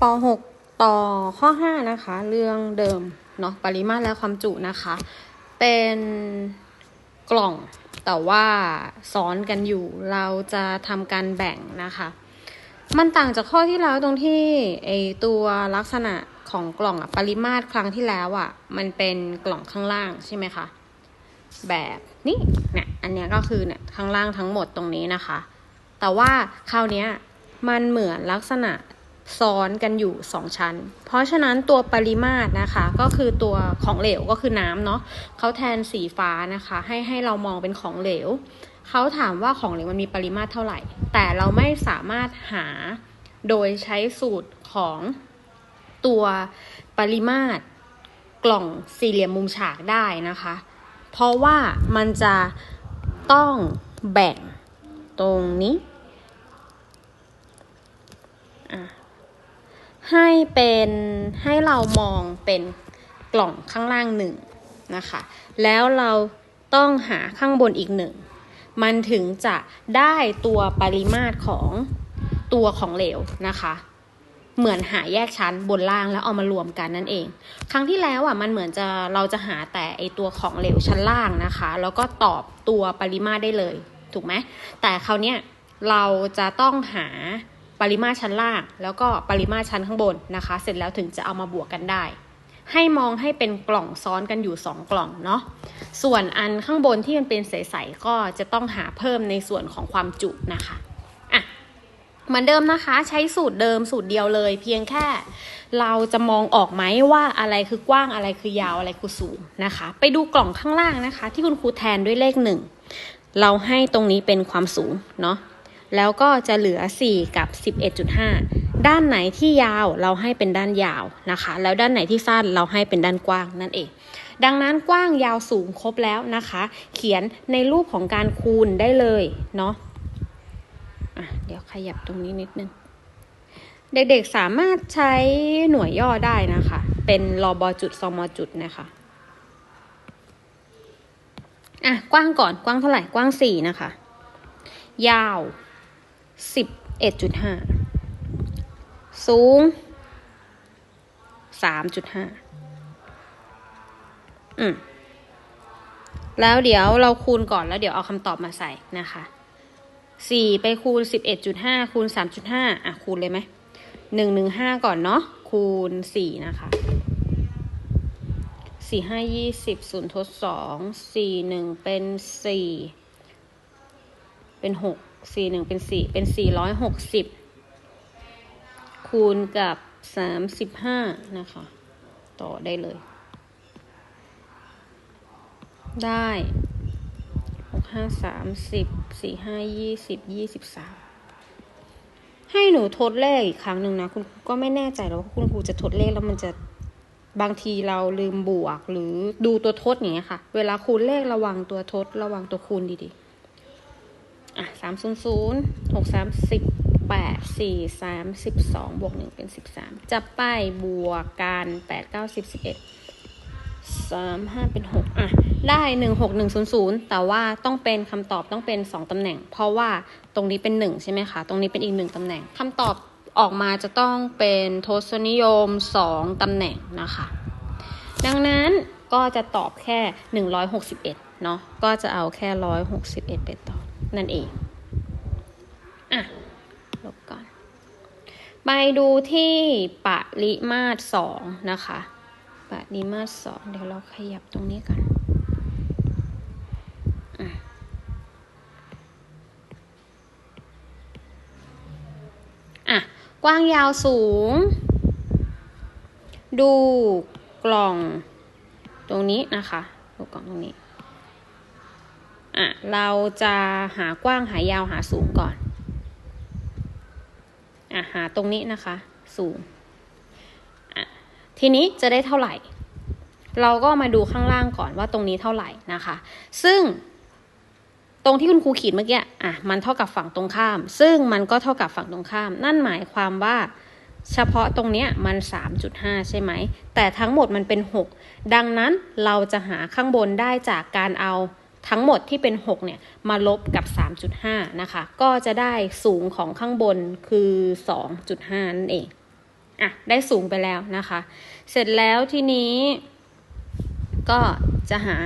ป .6 ต่อข้อ 5 นะคะ เรื่องเดิมเนาะปริมาตรและความจุนะคะ เป็นกล่องแต่ว่าซ้อนกันอยู่เราจะทำการแบ่งนะคะ มันต่างจากข้อที่แล้วตรงที่ไอตัวลักษณะของกล่องอะปริมาตรครั้งที่แล้วอะมันเป็นกล่องข้างล่างใช่ไหมคะแบบนี้เนี่ยอันนี้ก็คือเนี่ยข้างล่างทั้งหมดตรงนี้นะคะ แต่ว่าคราวนี้มันเหมือนลักษณะ ซ้อนกันอยู่ 2 ชั้น เพราะฉะนั้นตัวปริมาตรนะคะ ก็คือตัวของเหลวก็คือน้ำเนาะเขาแทนสีฟ้านะคะ ให้ให้เรามองเป็นของเหลวเขาถามว่าของเหลวมันมีปริมาตรเท่าไหร่ แต่เราไม่สามารถหาโดยใช้สูตรของตัวปริมาตรกล่องสี่เหลี่ยมมุมฉากได้นะคะ เพราะว่ามันจะต้องแบ่งตรงนี้อะ ให้เป็นให้เรามองเป็นกล่องข้างล่างหนึ่งนะคะ แล้วเราต้องหาข้างบนอีกหนึ่ง มันถึงจะได้ตัวปริมาตรของตัวของเหลวนะคะ เหมือนหาแยกชั้นบนล่างแล้วเอามารวมกันนั่นเอง ครั้งที่แล้วอะมันเหมือนจะเราจะหาแต่ไอตัวของเหลวชั้นล่างนะคะ แล้วก็ตอบตัวปริมาตรได้เลย ถูกไหมแต่คราวเนี้ยเราจะต้องหา ปริมาตรชั้นล่าง แล้วก็ปริมาตรชั้นข้างบนนะคะ เสร็จแล้วถึงจะเอามาบวกกันได้ ให้มองให้เป็นกล่องซ้อนกันอยู่ 2 กล่องเนาะส่วนอันข้างบนที่มันเป็นใสๆก็จะต้องหาเพิ่มในส่วนของความจุนะคะอะเหมือนเดิมนะคะ ใช้สูตรเดิมสูตรเดียวเลย เพียงแค่เราจะมองออกไหมว่าอะไรคือกว้างอะไรคือยาวอะไรคือสูงนะคะ ไปดูกล่องข้างล่างนะคะ ที่คุณครูแทนด้วยเลขหนึ่งเราให้ตรงนี้เป็นความสูงเนาะ แล้วก็จะเหลือ 4 กับ 11.5 ด้านไหนที่ยาวเราให้เป็นด้านยาวนะคะ แล้วด้านไหนที่สั้นเราให้เป็นด้านกว้างนั่นเอง ดังนั้นกว้างยาวสูงครบแล้วนะคะ เขียนในรูปของการคูณได้เลยเนาะะเดี๋ยวขยับตรงนี้นิดนึง เด็กๆสามารถใช้หน่วยย่อได้นะคะ เป็นรอบอจุดซอมอจุดนะคะอะกว้างก่อนกว้างเท่าไหร่กว้างสี่นะคะ ยาว สิบเอ็ดจุดห้าสูงสามจุดห้าอืม แล้วเดี๋ยวเราคูณก่อนแล้วเดี๋ยวเอาคำตอบมาใส่นะคะสี่ไปคูณสิบเอ็ดจุดห้าคูณสามจุดห้าอะ คูณเลยไหมหนึ่งหนึ่งห้าก่อนเนาะคูณสี่นะคะสี่ห้ายี่สิบศูนย์ทดสองสี่หนึ่งเป็นสี่เป็นหก สี่หนึ่งเป็นสี่เป็นสี่ร้อยหกสิบคูณกับสามสิบห้านะคะ ต่อได้เลย ได้หกห้าสามสิบสี่ห้ายี่สิบยี่สิบสามให้หนูทดเลขอีกครั้งหนึ่งนะคุณครูก็ไม่แน่ใจแล้วว่าคุณครูจะทดเลขแล้วมันจะบางทีเราลืมบวกหรือดูตัวทดอย่างเงี้ยค่ะ เวลาคูณเลขระวังตัวทดระวังตัวคูณดีๆามศูนย์ศูนย์หกสามสิบแปดสี่สามสิบสองบวกหนึ่งเป็นสิบสามจะไปบวกกันแปดเก้าสิบสิบเอ็ดสามห้าเป็นหกอะ ได้หนึ่งหกหนึ่งศูนย์ศูนย์แต่ว่าต้องเป็นคำตอบต้องเป็นสองตำแหน่ง เพราะว่าตรงนี้เป็นหนึ่งใช่ไหมคะ ตรงนี้เป็นอีกหนึ่งตำแหน่งคำตอบออกมาจะต้องเป็นทศนิยมสองตำแหน่งนะคะ ดังนั้นก็จะตอบแค่หนึ่งร้อยหกสิบเอ็ดเนาะ ก็จะเอาแค่ร้อยหกสิบเอ็ดไปตอบนั่นเอง อะลบก่อน ไปดูที่ปริมาตรสองนะคะ ปริมาตรสองเดี๋ยวเราขยับตรงนี้กันอะอะ กว้างยาวสูง ดูกล่องตรงนี้นะคะ ดูกล่องตรงนี้ อะ เราจะหากว้างหายาวหาสูงก่อน อะหาตรงนี้นะคะสูงทีนี้จะได้เท่าไหร่ เราก็มาดูข้างล่างก่อนว่าตรงนี้เท่าไหร่นะคะ ซึ่งตรงที่คุณครูขีดเมื่อกี้อะมันเท่ากับฝั่งตรงข้าม ซึ่งมันก็เท่ากับฝั่งตรงข้าม นั่นหมายความว่าเฉพาะตรงเนี้ยมัน 3.5 ใช่ไหม แต่ทั้งหมดมันเป็น 6 ดังนั้นเราจะหาข้างบนได้จากการเอา ทั้งหมดที่เป็น 6 เนี่ย มาลบกับ 3.5 นะคะ ก็จะได้สูงของข้างบนคือ 2.5 นั่นเอง อะ ได้สูงไปแล้วนะคะ เสร็จแล้วทีนี้ ก็จะหา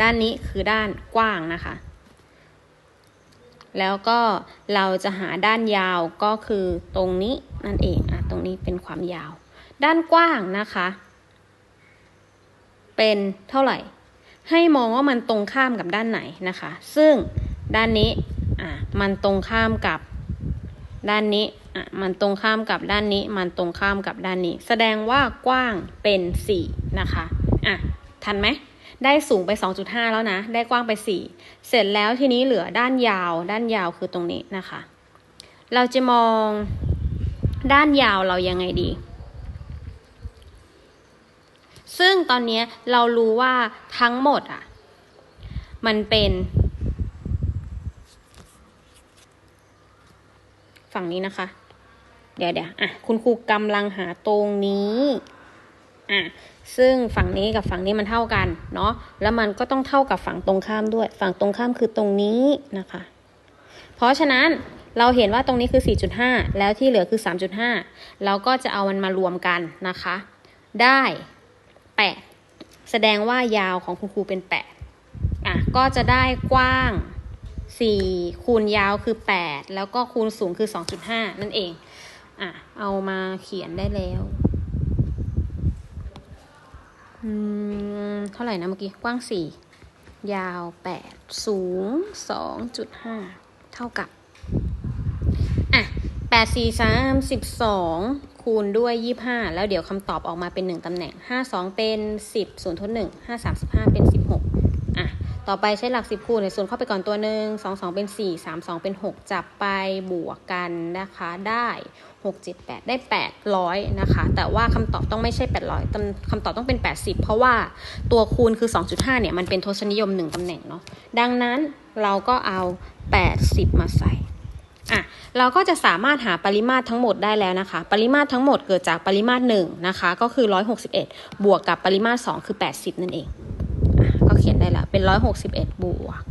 ด้านนี้คือด้านกว้างนะคะ แล้วก็เราจะหาด้านยาวก็คือตรงนี้นั่นเอง อะ ตรงนี้เป็นความยาว ด้านกว้างนะคะ เป็นเท่าไหร่ ให้มองว่ามันตรงข้ามกับด้านไหนนะคะ ซึ่งด้านนี้อะมันตรงข้ามกับด้านนี้อะมันตรงข้ามกับด้านนี้ มันตรงข้ามกับด้านนี้ แสดงว่ากว้างเป็น4นะคะอะทันไหมได้สูงไป 2.5 แล้วนะ ได้กว้างไป 4 เสร็จแล้วทีนี้เหลือด้านยาว ด้านยาวคือตรงนี้นะคะ เราจะมองด้านยาวเรายังไงดี ซึ่งตอนนี้เรารู้ว่าทั้งหมดอะ มันเป็นฝั่งนี้นะคะ เดี๋ยวเดี๋ยวอะ คุณครูกำลังหาตรงนี้ อะ ซึ่งฝั่งนี้กับฝั่งนี้มันเท่ากัน เนาะ แล้วมันก็ต้องเท่ากับฝั่งตรงข้ามด้วย ฝั่งตรงข้ามคือตรงนี้นะคะ เพราะฉะนั้นเราเห็นว่าตรงนี้คือ 4.5 แล้วที่เหลือคือ 3.5 เราก็จะเอามันมารวมกันนะคะ ได้ 8 แสดงว่ายาวของคุณครูเป็น 8 อะ ก็จะได้กว้าง 4 คูณยาวคือ 8 แล้วก็คูณสูงคือ 2.5 นั่นเอง อะ เอามาเขียนได้แล้ว อืม เท่าไหร่นะเมื่อกี้ กว้าง 4 ยาว 8 สูง 2.5 เท่ากับ อะ 8 4 3 12 คูณด้วย 25 แล้วเดี๋ยวคำตอบออกมาเป็น 1ตำแหน่ง 52 เป็น 10ส่วนทด1 5 35 เป็น 16 อะ ต่อไปใช้หลัก 10 คูณในส่วนเข้าไปก่อนตัวหนึ่ง2 2 เป็น 4 3 2 เป็น 6 จับไปบวกกันนะคะ ได้ 6 7 8 ได้ 800 นะคะ แต่ว่าคำตอบต้องไม่ใช่ 800ตำคำตอบต้องเป็น 80 เพราะว่าตัวคูณคือ 2.5 เนี่ย มันเป็นทศนิยม 1ตำแหน่งเนาะ ดังนั้นเราก็เอา 80 มาใส่ อะเราก็จะสามารถหาปริมาตรทั้งหมดได้แล้วนะคะ ปริมาตรทั้งหมดเกิดจากปริมาตร1นะคะก็คือ 161 บวกกับปริมาตร 2 คือ 80 นั่นเองอะก็เขียนได้แล้วเป็น 161 บวก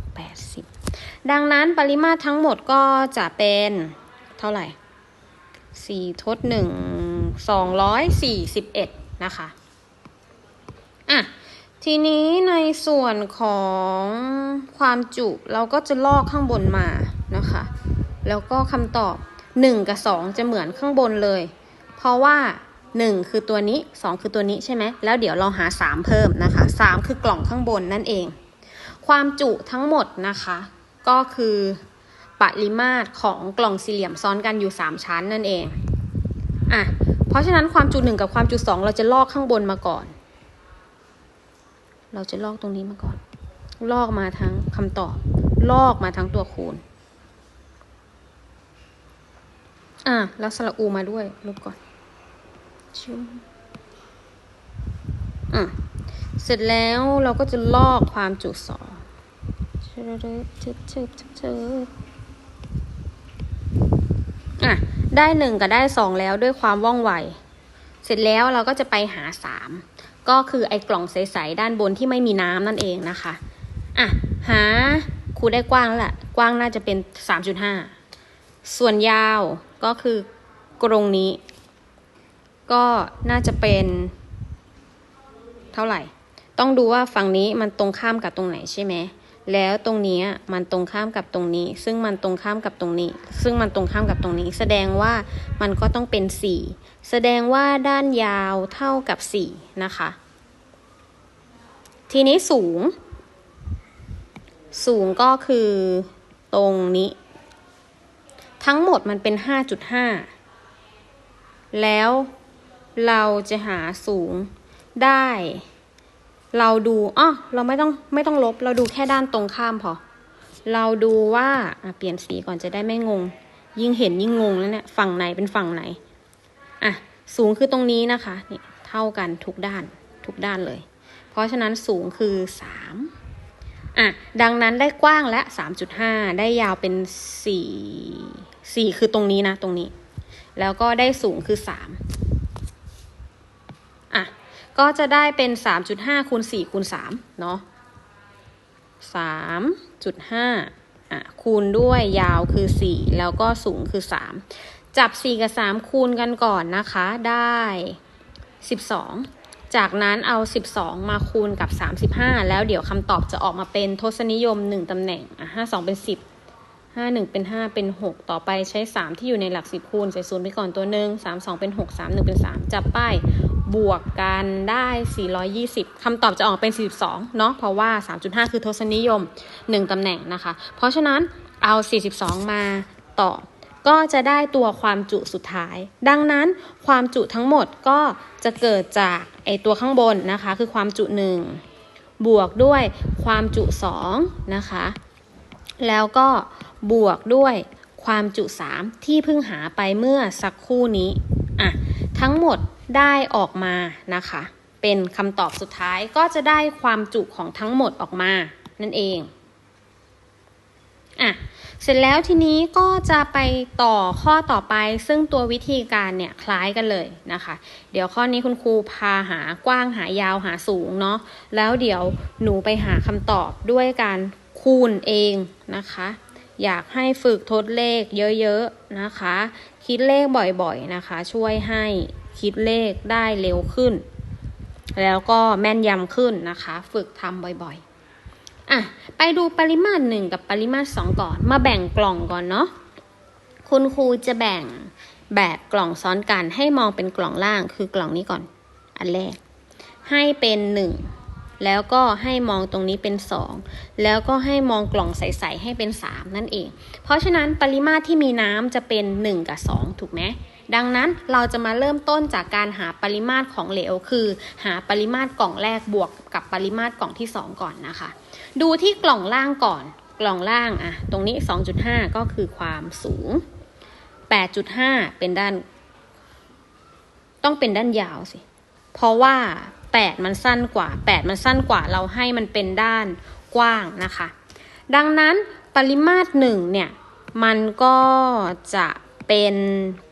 80 ดังนั้นปริมาตรทั้งหมดก็จะเป็นเท่าไหร่4ทด1 241 นะคะอะทีนี้ในส่วนของความจุเราก็จะลอกข้างบนมานะคะ แล้วก็คำตอบ 1 กับ 2 จะเหมือนข้างบนเลย เพราะว่า 1 คือตัวนี้ 2 คือตัวนี้ใช่ไหมแล้วเดี๋ยวเราหา 3 เพิ่มนะคะ 3 คือกล่องข้างบนนั่นเอง ความจุทั้งหมดนะคะ ก็คือปริมาตรของกล่องสี่เหลี่ยมซ้อนกันอยู่ 3 ชั้นนั่นเองอะเพราะฉะนั้นความจุ1กับความจุ2เราจะลอกข้างบนมาก่อน เราจะลอกตรงนี้มาก่อน ลอกมาทั้งคำตอบ ลอกมาทั้งตัวคูณ อะแล้วสระอูมาด้วยลบก่อนชิวอะเสร็จแล้วเราก็จะลอกความจุสองเชิดเชิดเชิดเชิดเชิดอะได้หนึ่งกับได้สองแล้วด้วยความว่องไว เสร็จแล้วเราก็จะไปหาสามก็คือไอ้กล่องใสๆด้านบนที่ไม่มีน้ำนั่นเองนะคะ อะ หาครูได้กว้างแล้วล่ะกว้างน่าจะเป็นสามจุดห้าส่วนยาว ก็คือกรงนี้ ก็น่าจะเป็น เท่าไหร่ ต้องดูว่าฝั่งนี้มันตรงข้ามกับตรงไหนใช่ไหมแล้วตรงนี้มันตรงข้ามกับตรงนี้ ซึ่งมันตรงข้ามกับตรงนี้ ซึ่งมันตรงข้ามกับตรงนี้ แสดงว่ามันก็ต้องเป็น 4 แสดงว่าด้านยาวเท่ากับ 4 นะคะ ทีนี้สูง สูงก็คือตรงนี้ ทั้งหมดมันเป็น 5.5 แล้วเราจะหาสูงได้ เราดูอ๋อเราไม่ต้องไม่ต้องลบ เราดูแค่ด้านตรงข้ามพอ เราดูว่าอะเปลี่ยนสีก่อนจะได้ไม่งง ยิ่งเห็นยิ่งงงแล้วเนี่ย ฝั่งไหนเป็นฝั่งไหน อะ สูงคือตรงนี้นะคะนี่เท่ากันทุกด้านทุกด้านเลย เพราะฉะนั้นสูงคือ 3อะ ดังนั้นได้กว้างและ 3.5 ได้ยาวเป็น 4 4คือตรงนี้นะ ตรงนี้ แล้วก็ได้สูงคือ3อะ ก็จะได้เป็น3.5คูณ4คูณ3เนาะ3.5อะ คูณด้วยยาวคือ4แล้วก็สูงคือ3จับ4กับ3คูณกันก่อนนะคะ ได้12จากนั้นเอา 12 มาคูณกับ 35 แล้วเดี๋ยวคำตอบจะออกมาเป็นทศนิยม 1ตำแหน่งอะ52 เป็น 10 51เป็น5เป็น6ต่อไปใช้3ที่อยู่ในหลัก10คูณใส่ศูนย์ไปก่อนตัวหนึ่ง32เป็น6 31เป็น3จับป้ายบวกกันได้420คำตอบจะออกเป็น42เนาะเพราะว่า3.5คือทศนิยม1ตำแหน่งนะคะ เพราะฉะนั้นเอา42มาต่อ ก็จะได้ตัวความจุสุดท้าย ดังนั้นความจุทั้งหมดก็จะเกิดจากไอตัวข้างบนนะคะ คือความจุ1บวกด้วยความจุ2นะคะ แล้วก็บวกด้วยความจุ 3 ที่เพิ่งหาไปเมื่อสักครู่นี้อะทั้งหมดได้ออกมานะคะ เป็นคำตอบสุดท้ายก็จะได้ความจุของทั้งหมดออกมา นั่นเองอะเสร็จแล้วทีนี้ก็จะไปต่อข้อต่อไปซึ่งตัววิธีการเนี่ยคล้ายกันเลยนะคะ เดี๋ยวข้อนี้คุณครูพาหากว้างหายาวหาสูงเนาะแล้วเดี๋ยวหนูไปหาคำตอบด้วยการ คูณเองนะคะ อยากให้ฝึกทดเลขเยอะๆนะคะ คิดเลขบ่อยๆนะคะ ช่วยให้คิดเลขได้เร็วขึ้น แล้วก็แม่นยำขึ้นนะคะ ฝึกทำบ่อยๆ อะ ไปดูปริมาตรหนึ่งกับปริมาตรสองก่อน มาแบ่งกล่องก่อนเนาะ คุณครูจะแบ่งแบบกล่องซ้อนกันให้มองเป็นกล่องล่างคือกล่องนี้ก่อน อันแรก ให้เป็นหนึ่ง แล้วก็ให้มองตรงนี้เป็น 2 แล้วก็ให้มองกล่องใสๆให้เป็น 3 นั่นเอง เพราะฉะนั้นปริมาตรที่มีน้ำจะเป็น 1 กับ 2 ถูกไหมดังนั้นเราจะมาเริ่มต้นจากการหาปริมาตรของเหลว คือ หาปริมาตรกล่องแรกบวกกับปริมาตรกล่องที่ 2 ก่อนนะคะ ดูที่กล่องล่างก่อนกล่องล่างอะตรงนี้ 2.5 ก็คือความสูง 8.5 เป็นด้าน ต้องเป็นด้านยาวสิ เพราะว่า 8 มันสั้นกว่า 8 มันสั้นกว่าเราให้มันเป็นด้านกว้างนะคะ ดังนั้นปริมาตร1เนี่ย มันก็จะเป็น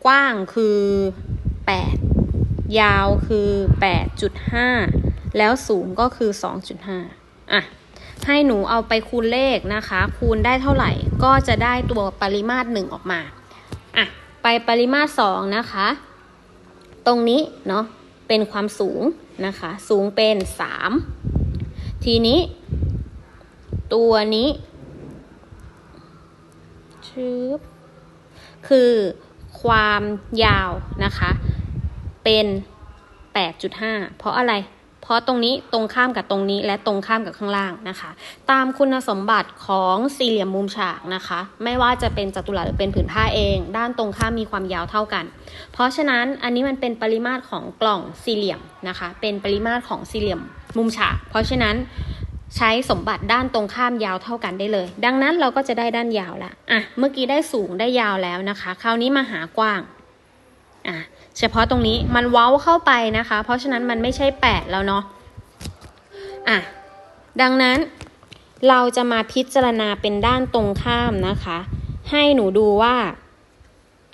กว้างคือ 8 ยาวคือ 8.5 แล้วสูงก็คือ 2.5 อะ ให้หนูเอาไปคูณเลขนะคะ คูณได้เท่าไหร่ก็จะได้ตัวปริมาตร1ออกมา อะ ไปปริมาตร2นะคะ ตรงนี้เนาะ เป็นความสูง นะคะ สูงเป็น3ทีนี้ ตัวนี้ชืบคือความยาวนะคะ เป็น 8.5 เพราะอะไร เพราะตรงนี้ตรงข้ามกับตรงนี้และตรงข้ามกับข้างล่างนะคะ ตามคุณสมบัติของสี่เหลี่ยมมุมฉากนะคะ ไม่ว่าจะเป็นจัตุรัสหรือเป็นผืนผ้าเอง ด้านตรงข้ามมีความยาวเท่ากัน เพราะฉะนั้นอันนี้มันเป็นปริมาตรของกล่องสี่เหลี่ยมนะคะ เป็นปริมาตรของสี่เหลี่ยมมุมฉาก เพราะฉะนั้นใช้สมบัติด้านตรงข้ามยาวเท่ากันได้เลย ดังนั้นเราก็จะได้ด้านยาวละอะ เมื่อกี้ได้สูงได้ยาวแล้วนะคะ คราวนี้มาหากว้าง อะ เฉพาะตรงนี้มันเว้าเข้าไปนะคะ เพราะฉะนั้นมันไม่ใช่ 8 แล้วเนาะอะดังนั้นเราจะมาพิจารณาเป็นด้านตรงข้ามนะคะ ให้หนูดูว่า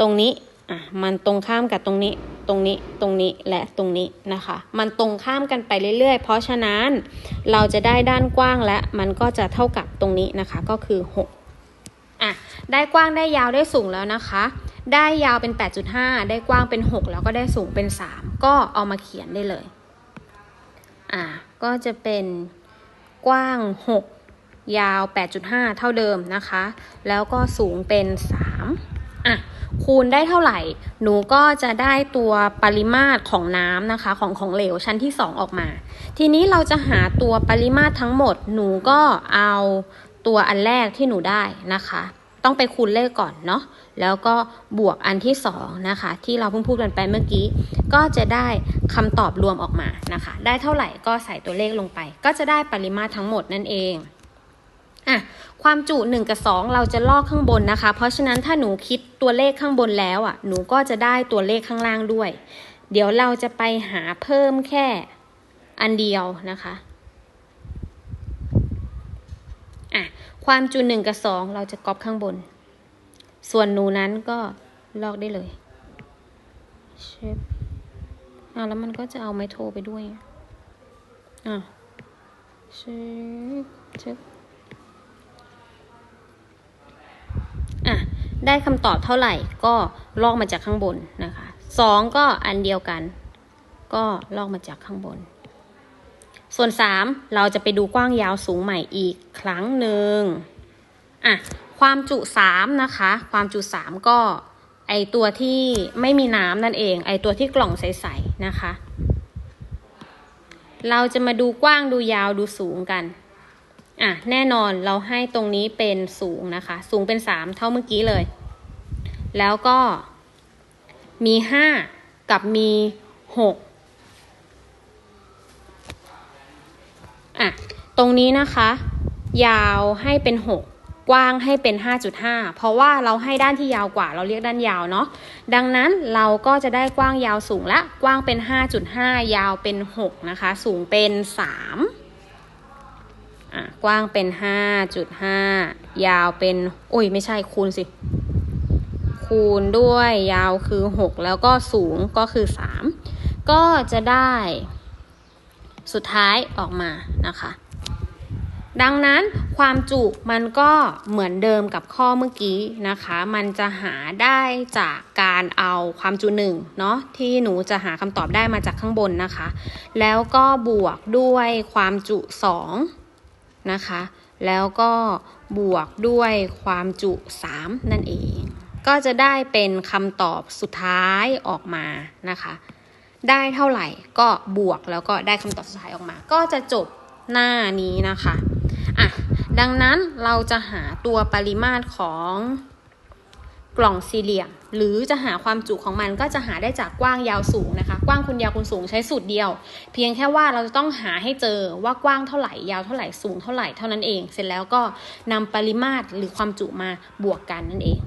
ตรงนี้อะมันตรงข้ามกับตรงนี้ตรงนี้ตรงนี้และตรงนี้นะคะ มันตรงข้ามกันไปเรื่อยๆ เพราะฉะนั้นเราจะได้ด้านกว้างและมันก็จะเท่ากับตรงนี้นะคะก็คือ 6อะได้กว้างได้ยาวได้สูงแล้วนะคะ ได้ยาวเป็น 8.5 ได้กว้างเป็น 6 แล้วก็ได้สูงเป็น 3 ก็เอามาเขียนได้เลย อะก็จะเป็นกว้าง 6 ยาว 8.5 เท่าเดิมนะคะ แล้วก็สูงเป็น 3 อะ คูณได้เท่าไหร่ หนูก็จะได้ตัวปริมาตรของน้ำนะคะ ของของเหลวชั้นที่ 2 ออกมา ทีนี้เราจะหาตัวปริมาตรทั้งหมด หนูก็เอาตัวอันแรกที่หนูได้นะคะ ต้องไปคูณเลขก่อนเนาะแล้วก็บวกอันที่2นะคะที่เราเพิ่งพูดกันไปเมื่อกี้ ก็จะได้คำตอบรวมออกมานะคะ ได้เท่าไหร่ก็ใส่ตัวเลขลงไป ก็จะได้ปริมาตรทั้งหมดนั่นเองอะความจุ 1 กับ 2 เราจะลอกข้างบนนะคะ เพราะฉะนั้นถ้าหนูคิดตัวเลขข้างบนแล้วอะหนูก็จะได้ตัวเลขข้างล่างด้วย เดี๋ยวเราจะไปหาเพิ่มแค่อันเดียวนะคะ อะ ความจุ1กับ2เราจะก๊อปข้างบน ส่วนหนูนั้นก็ลอกได้เลยเชฟอะแล้วมันก็จะเอาไม้โทรไปด้วยอะเชฟเชฟอะได้คำตอบเท่าไหร่ก็ลอกมาจากข้างบนนะคะสองก็อันเดียวกัน ก็ลอกมาจากข้างบน ส่วน 3 เราจะไปดูกว้างยาวสูงใหม่อีกครั้งหนึ่งอะความจุ 3 นะคะ ความจุ 3 ก็ไอตัวที่ไม่มีน้ำนั่นเอง ไอตัวที่กล่องใสๆนะคะ เราจะมาดูกว้างดูยาวดูสูงกันอะแน่นอนเราให้ตรงนี้เป็นสูงนะคะ สูงเป็น 3 เท่าเมื่อกี้เลย แล้วก็มี 5 กับมี 6 อะ ตรงนี้นะคะ ยาวให้เป็นหกกว้างให้เป็น 5.5 เพราะว่าเราให้ด้านที่ยาวกว่า เราเรียกด้านยาวเนาะ ดังนั้นเราก็จะได้กว้างยาวสูงละ กว้างเป็น 5.5 ยาวเป็น 6 นะคะ สูงเป็น 3กว้างเป็น 5.5 ยาวเป็นโอ้ยไม่ใช่คูณสิ คูณด้วยยาวคือ 6 แล้วก็สูงก็คือ 3 ก็จะได้ สุดท้ายออกมานะคะ ดังนั้นความจุมันก็เหมือนเดิมกับข้อเมื่อกี้นะคะ มันจะหาได้จากการเอาความจุหนึ่งเนาะที่หนูจะหาคำตอบได้มาจากข้างบนนะคะ แล้วก็บวกด้วยความจุ2นะคะ แล้วก็บวกด้วยความจุ3นั่นเอง ก็จะได้เป็นคำตอบสุดท้ายออกมานะคะ ได้เท่าไหร่ก็บวกแล้วก็ได้คำตอบสุดท้ายออกมา ก็จะจบหน้านี้นะคะอะดังนั้นเราจะหาตัวปริมาตรของกล่องสี่เหลี่ยม หรือจะหาความจุของมันก็จะหาได้จากกว้างยาวสูงนะคะ กว้างคูณยาวคูณสูงใช้สูตรเดียว เพียงแค่ว่าเราจะต้องหาให้เจอว่ากว้างเท่าไหร่ยาวเท่าไหร่สูงเท่าไหร่เท่านั้นเอง เสร็จแล้วก็นำปริมาตรหรือความจุมาบวกกันนั่นเอง